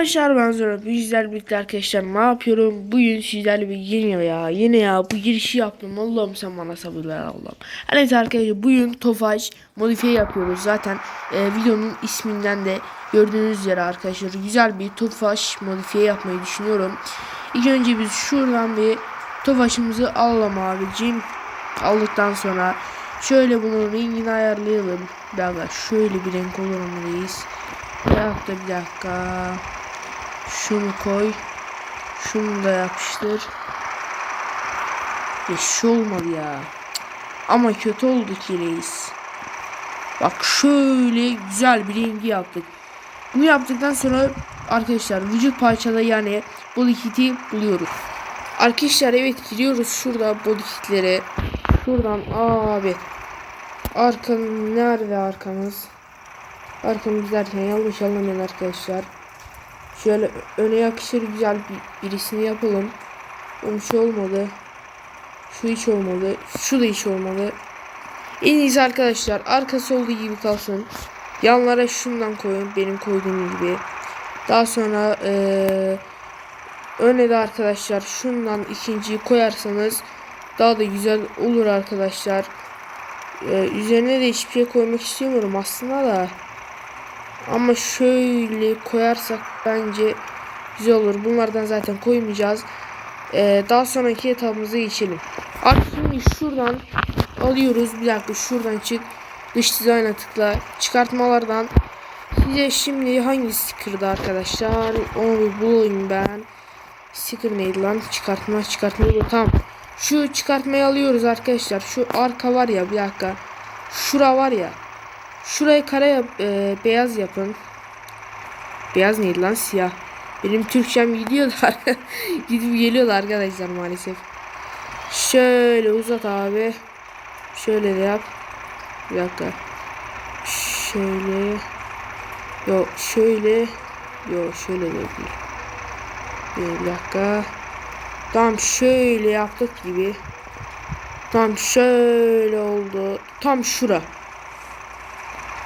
Arkadaşlar ben Zora bizler birlikte arkadaşlar ne yapıyorum? Bugün sizlerle bir yeni ya yine ya. Bu girişi yaptım. Allah'ım sen bana sabırlar Allah'ım. Evet arkadaşlar bugün Tofaş modifiye yapıyoruz. Zaten e, videonun isminden de gördüğünüz üzere arkadaşlar güzel bir Tofaş modifiye yapmayı düşünüyorum. İlk önce biz şuradan bir Tofaş'ımızı alalım abicim. Aldıktan sonra şöyle bunun rengini ayarlayalım. Bir şöyle bir renk olur mu reis? Bir dakika bir dakika şunu koy. Şunu da yapıştır. Ya şu olmadı ya. Ama kötü oldu ki reis. Bak şöyle güzel bir rengi yaptık. Bunu yaptıktan sonra arkadaşlar vücut parçada yani body kit'i buluyoruz. Arkadaşlar evet giriyoruz şurada body kitlere. Şuradan abi. Arka nerede arkamız? Arkamız derken yanlış anlamayın arkadaşlar. Şöyle öne yakışır güzel bir, birisini yapalım. Oğlum şu olmadı. Şu hiç olmadı. Şu da hiç olmadı. En iyisi arkadaşlar arkası olduğu gibi kalsın. Yanlara şundan koyun. Benim koyduğum gibi. Daha sonra ee, öne de arkadaşlar şundan ikinciyi koyarsanız daha da güzel olur arkadaşlar. Ee, üzerine de hiçbir şey koymak istemiyorum aslında da. Ama şöyle koyarsak bence güzel olur. Bunlardan zaten koymayacağız. Ee, daha sonraki etabımıza geçelim. Artık şimdi şuradan alıyoruz. Bir dakika şuradan çık. Dış dizayna tıkla. Çıkartmalardan size şimdi hangi sticker'da arkadaşlar? Onu bir bulayım ben. Sticker neydi lan? Çıkartma çıkartma tamam. Şu çıkartmayı alıyoruz arkadaşlar. Şu arka var ya bir dakika. Şura var ya. Şurayı kare yap, e, beyaz yapın. Beyaz neydi lan siyah. Benim Türkçem gidiyorlar. Gidip geliyorlar arkadaşlar maalesef. Şöyle uzat abi. Şöyle de yap. Bir dakika. Şöyle. Yok şöyle. Yok şöyle de değil. Bir dakika. Tam şöyle yaptık gibi. Tam şöyle oldu. Tam şura.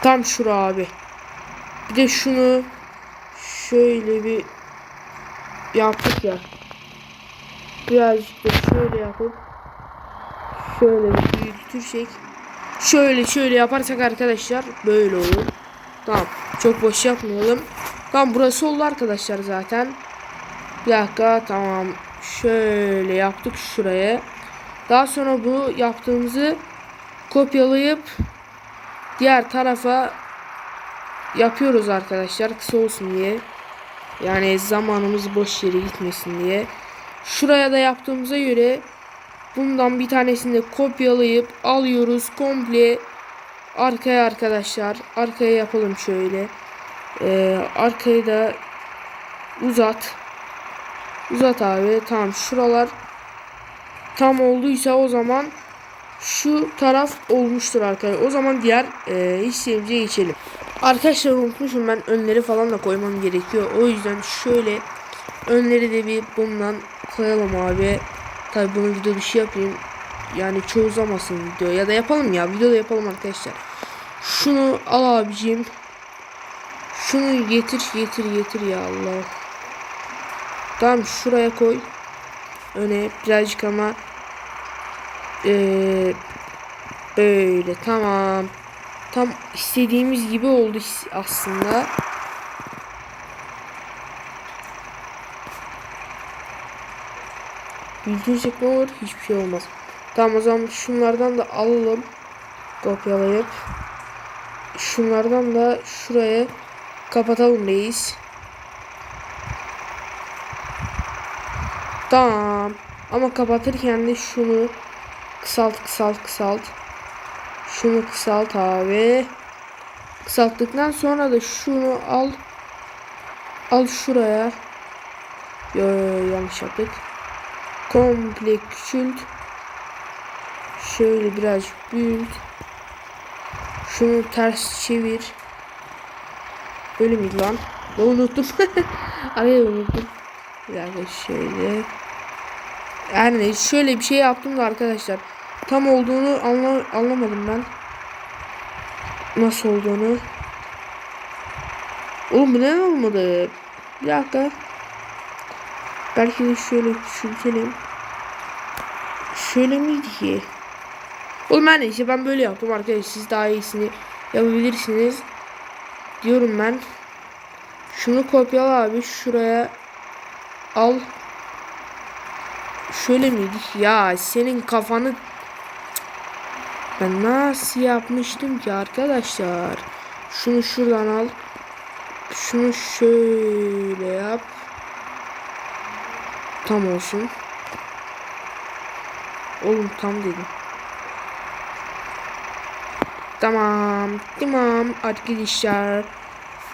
Tam şura abi. Bir de şunu şöyle bir yaptık ya. Birazcık da şöyle yapıp şöyle bir büyütürsek şöyle şöyle yaparsak arkadaşlar böyle olur. Tamam. Çok boş yapmayalım. Tamam burası oldu arkadaşlar zaten. Bir dakika tamam. Şöyle yaptık şuraya. Daha sonra bu yaptığımızı kopyalayıp diğer tarafa yapıyoruz arkadaşlar kısa olsun diye. Yani zamanımız boş yere gitmesin diye. Şuraya da yaptığımıza göre bundan bir tanesini de kopyalayıp alıyoruz komple arkaya arkadaşlar. Arkaya yapalım şöyle. Ee, arkayı da uzat. Uzat abi. Tamam şuralar tam olduysa o zaman şu taraf olmuştur arkadaşlar. O zaman diğer e, işlemciye geçelim. Arkadaşlar unutmuşum ben önleri falan da koymam gerekiyor. O yüzden şöyle önleri de bir bundan koyalım abi. Tabi bunu video dışı yapayım. Yani çoğu zamasın video ya da yapalım ya videoda yapalım arkadaşlar. Şunu al abicim. Şunu getir getir getir ya Allah. Tamam şuraya koy. Öne birazcık ama ee, böyle tamam. Tam istediğimiz gibi oldu aslında. Büyütürsek ne olur? Hiçbir şey olmaz. Tamam o zaman şunlardan da alalım. Kopyalayıp. Şunlardan da şuraya kapatalım reis. Tamam. Ama kapatırken de şunu kısalt kısalt kısalt. Şunu kısalt abi. Kısalttıktan sonra da şunu al. Al şuraya. Yo, yo, yanlış yaptık. Komple küçült. Şöyle birazcık büyült. Şunu ters çevir. Böyle miydi lan? Ben unuttum. Araya unuttum. Bir dakika şöyle. Yani şöyle bir şey yaptım da arkadaşlar. Tam olduğunu anla anlamadım ben. Nasıl olduğunu. Oğlum bu ne olmadı? Bir dakika. Belki de şöyle küçültelim. Şöyle miydi ki? Oğlum her neyse ben böyle yaptım arkadaşlar. Siz daha iyisini yapabilirsiniz. Diyorum ben. Şunu kopyala abi. Şuraya al. Şöyle miydi? Ya senin kafanı ben nasıl yapmıştım ki arkadaşlar? Şunu şuradan al. Şunu şöyle yap. Tam olsun. Oğlum tam dedim. Tamam. Tamam arkadaşlar.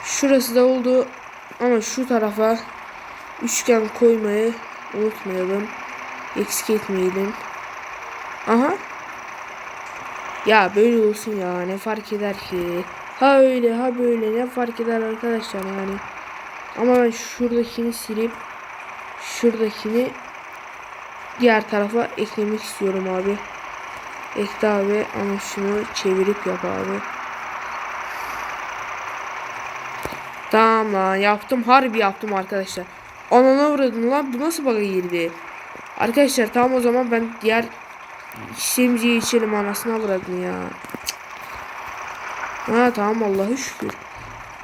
Şurası da oldu. Ama şu tarafa üçgen koymayı unutmayalım. Eksik etmeyelim. Aha. Ya böyle olsun ya ne fark eder ki. Ha öyle ha böyle ne fark eder arkadaşlar yani. Ama ben şuradakini silip şuradakini diğer tarafa eklemek istiyorum abi. Ekle abi ama şunu çevirip yap abi. Tamam lan yaptım harbi yaptım arkadaşlar. Anana vurdum lan bu nasıl bug'a girdi? Arkadaşlar tamam o zaman ben diğer işlemciye içelim anasına vurdum ya. Ha tamam Allah'a şükür.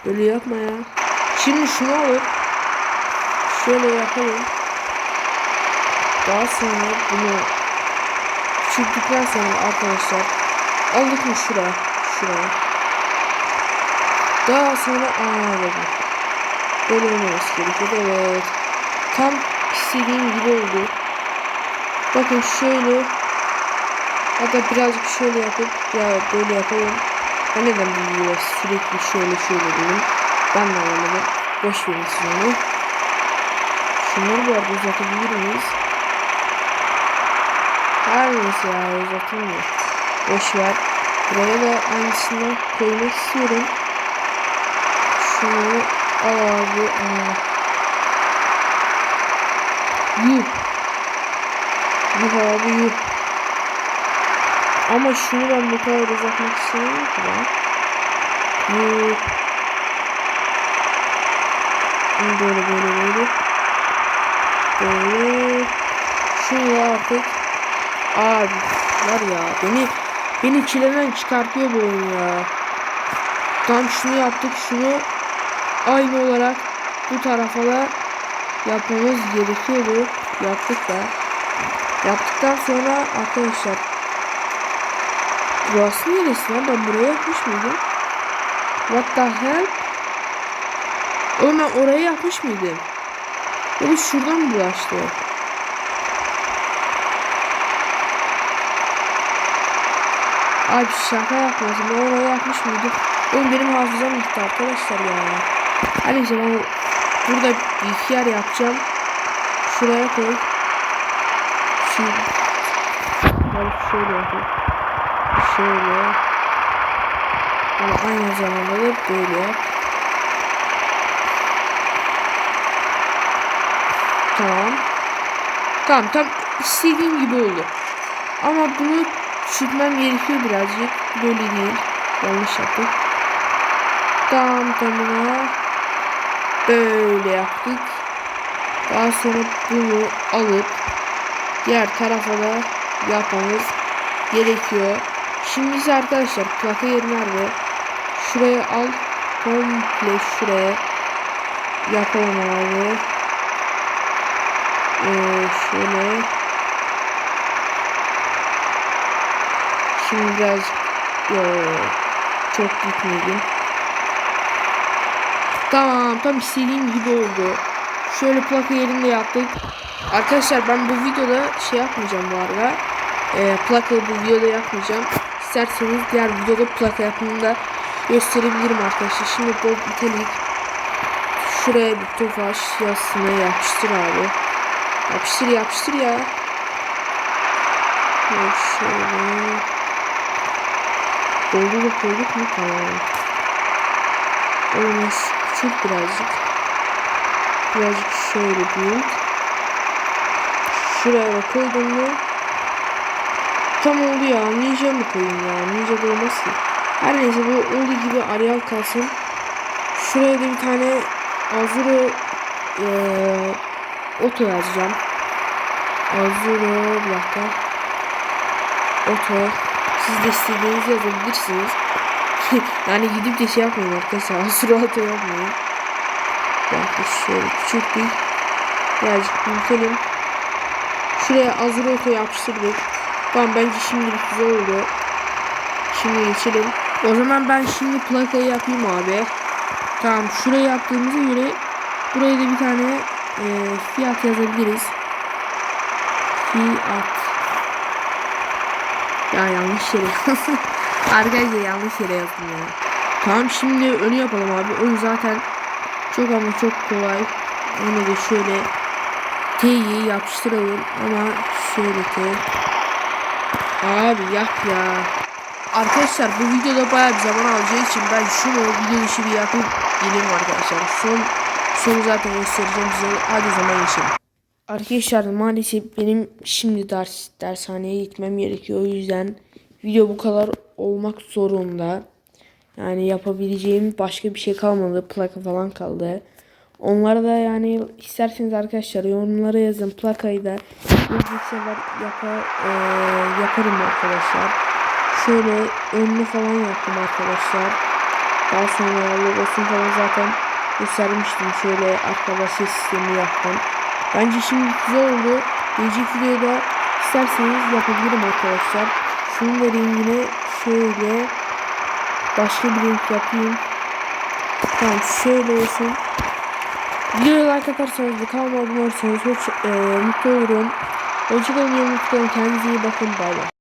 Böyle yapma ya. Şimdi şunu alıp şöyle yapalım. Daha sonra bunu küçülttükten sonra arkadaşlar aldık mı şuraya şuraya. Daha sonra anladım. Böyle olmaması gerekiyor. Evet. Tam istediğim gibi oldu. Bakın şöyle hatta birazcık şöyle yapıp ya böyle yapalım. Ben neden bu sürekli şöyle şöyle dedim. Ben de anlamadım. Boş verin siz onu. Şunları bu arada uzatabilir miyiz? Her neyse ya uzatılmıyor. Boş ver. Buraya da aynısından koymak istiyorum. Şunu al abi. Yuh. Yuh abi. Ama şunu ben bu kadar uzatmak istemiyorum ki ben. Yuh. Böyle böyle böyle. Böyle. Şunu artık. Abi var ya beni beni çileden çıkartıyor bu oyun ya. Tam şunu yaptık şunu aynı olarak bu tarafa da yapmamız gerekiyordu. Yaptık da. Yaptıktan sonra arkadaşlar Burası neresi lan? Ben buraya yapmış mıydım? What the hell? Oğlum ben oraya yapmış mıydım? Oğlum şuradan mı bulaştı? Abi şaka yapmasın. Ben oraya yapmış mıydım? Oğlum benim hafızam gitti arkadaşlar ya. Hadi işte ben burada bir iki yer yapacağım. Şuraya koy. Şimdi. Hadi şöyle yapayım. Şöyle. Ama aynı zamanda da böyle yap. Tamam. Tamam tam istediğim gibi oldu. Ama bunu küçültmem gerekiyor birazcık. Böyle değil. Yanlış yaptık. Tam tamına böyle yaptık. Daha sonra bunu alıp diğer tarafa da yapmamız gerekiyor. Şimdi ise arkadaşlar plaka yeri nerede? Şuraya al. Komple şuraya yapalım abi. Ee, şöyle Şimdi biraz yo, çok gitmedim. Tamam tam istediğim gibi oldu. Şöyle plaka yerinde yaptık. Arkadaşlar ben bu videoda şey yapmayacağım bu arada. Ee, plaka bu videoda yapmayacağım. İsterseniz diğer videoda plaka yapımını da gösterebilirim arkadaşlar. Şimdi Bob Italik şuraya bir tofaş yazısını yapıştır abi. Yapıştır yapıştır ya. Şöyle. Doldu da koyduk mu? Tamam. Onu küçült birazcık. Birazcık şöyle büyük. Şuraya da koydum mu? Tam oldu ya. Ninja mı koyayım ya? Ninja da olmaz. Her neyse bu olduğu gibi Arial kalsın. Şuraya da bir tane Azuro eee oto yazacağım. Azuro bir dakika. Oto. Siz de istediğinizi yazabilirsiniz. yani gidip de şey yapmayın arkadaşlar. Azuro oto yapmayın. Dakika şöyle küçük bir birazcık büyütelim. Şuraya Azuro oto yapıştırdık. Tamam bence şimdilik güzel oldu. Şimdi geçelim. O zaman ben şimdi plakayı yapayım abi. Tamam şurayı yaptığımıza göre buraya da bir tane e, fiyat yazabiliriz. Fiyat. Ya yanlış yere. Arkadaşlar yanlış yere yazdım ya. Tamam şimdi önü yapalım abi. Ön zaten çok ama çok kolay. Onu da şöyle T'yi yapıştıralım ama şöyle T. Abi yap ya. Arkadaşlar bu videoda bayağı bir zaman alacağı için ben şunu video dışı bir yapıp geleyim arkadaşlar. Son sonu zaten göstereceğim size. Hadi zaman geçelim. Arkadaşlar maalesef benim şimdi ders dershaneye gitmem gerekiyor. O yüzden video bu kadar olmak zorunda. Yani yapabileceğim başka bir şey kalmadı. Plaka falan kaldı. Onları da yani isterseniz arkadaşlar yorumlara yazın. Plakayı da sefer yapa, e, yaparım arkadaşlar. Şöyle önünü falan yaptım arkadaşlar. Daha sonra logosunu falan zaten göstermiştim. Şöyle arkadaşlar sistemi yaptım. Bence şimdi güzel oldu. Gelecek videoda isterseniz yapabilirim arkadaşlar. Şunun da rengine şöyle başka bir renk yapayım. Tamam şöyle olsun. Videoya like atarsanız ve kanalıma abone olursanız hoş, e, mutlu olurum. Hoşçakalın, mutlu olun. Kendinize iyi bakın. Bay bay.